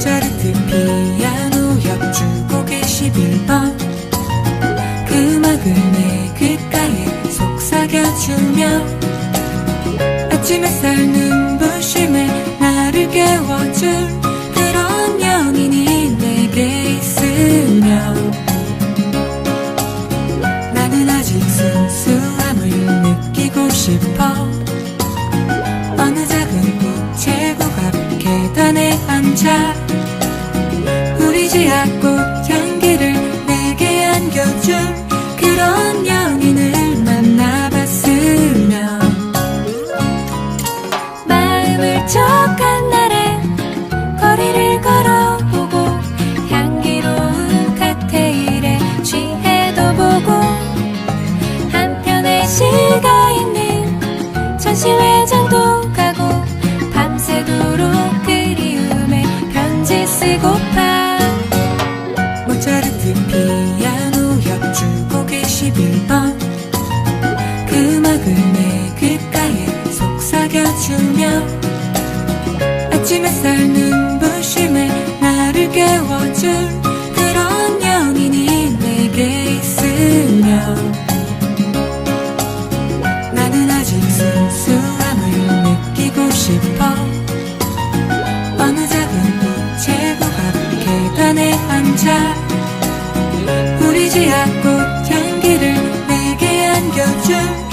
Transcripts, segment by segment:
모차르트 피아노 옆주곡 21번. 그 음악을 내 귓가에 속삭여주며 아침 햇살 눈부심에 나를 깨워줄 그런 연인이 내게 있으면 나는 아직 순수함을 느끼고 싶어 깨워줄 그런 연인이 내게 있으면 나는 아직 순수함을 느끼고 싶어 어느 작은 빛의 부합 계단에 앉아 우리 지하꽃 향기를 내게 안겨줄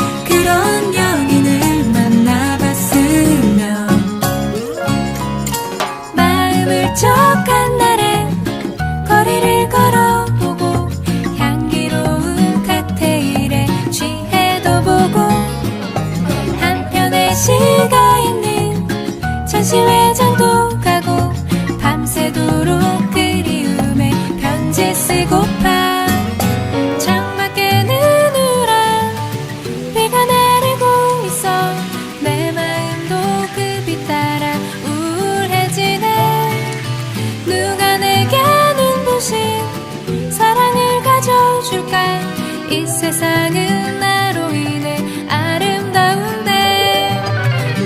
세상은 나로 인해 아름다운데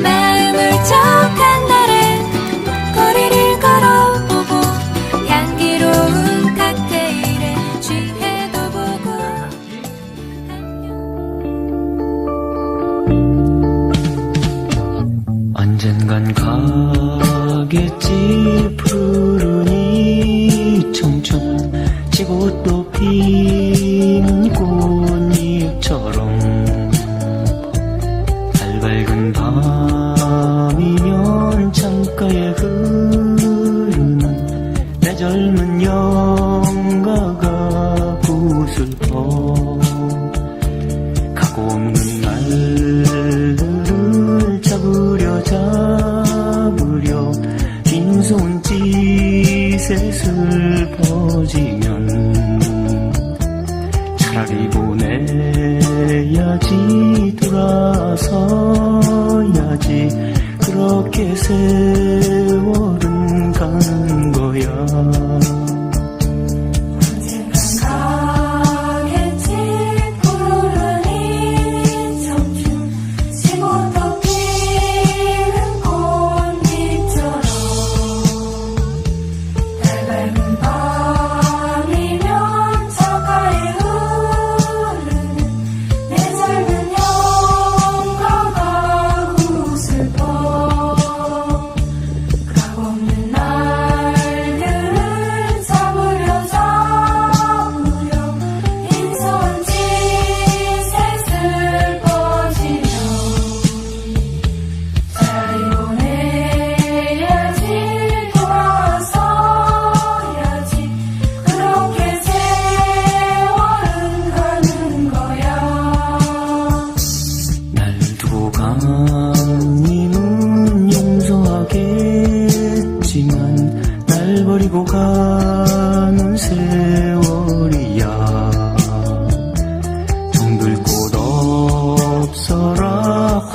마음을 쩍한 날에 거리를 걸어보고 향기로운 칵테일에 취해도 보고 언젠간 가겠지 푸른 이 청춘 지고 또 피는 꽃 잎처럼 달 밝은 밤이면 창가에 흐르는 내 젊은 영가가 구슬퍼 가고 없는 날들을 잡으려 잡으려 빈손짓에 슬퍼지면 보내야지 돌아서야지. 그렇게 세월은 가는 거야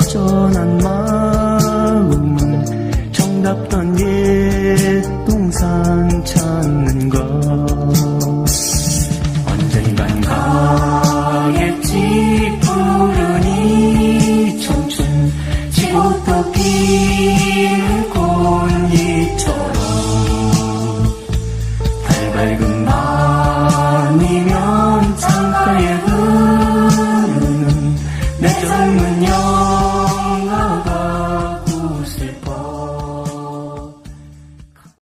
허전한 마음은 정답던 옛 동산.